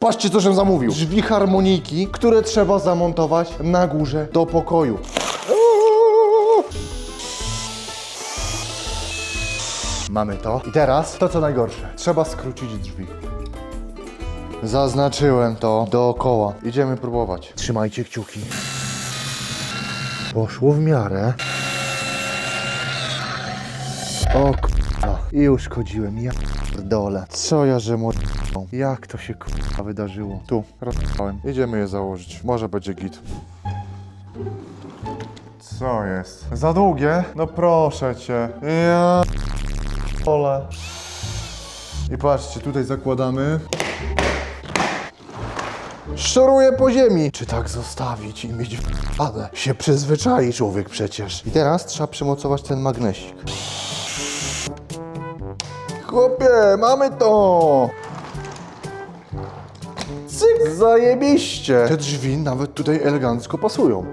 Patrzcie, co żem zamówił. Drzwi harmoniki, które trzeba zamontować na górze do pokoju. Mamy to. I teraz to, co najgorsze. Trzeba skrócić drzwi. Zaznaczyłem to dookoła. Idziemy próbować. Trzymajcie kciuki. Poszło w miarę. O k***a. I uszkodziłem. Ja dole. Co ja że mu... Jak to się k***a wydarzyło? Tu, rozpałem. Idziemy je założyć. Może będzie git. Co jest? Za długie? No proszę cię. Ja... Ole. I patrzcie, tutaj zakładamy. Szoruję po ziemi. Czy tak zostawić i mieć w***ane? Się przyzwyczai człowiek przecież. I teraz trzeba przymocować ten magnesik. Chłopie, mamy to! Cyk, zajebiście! Te drzwi nawet tutaj elegancko pasują.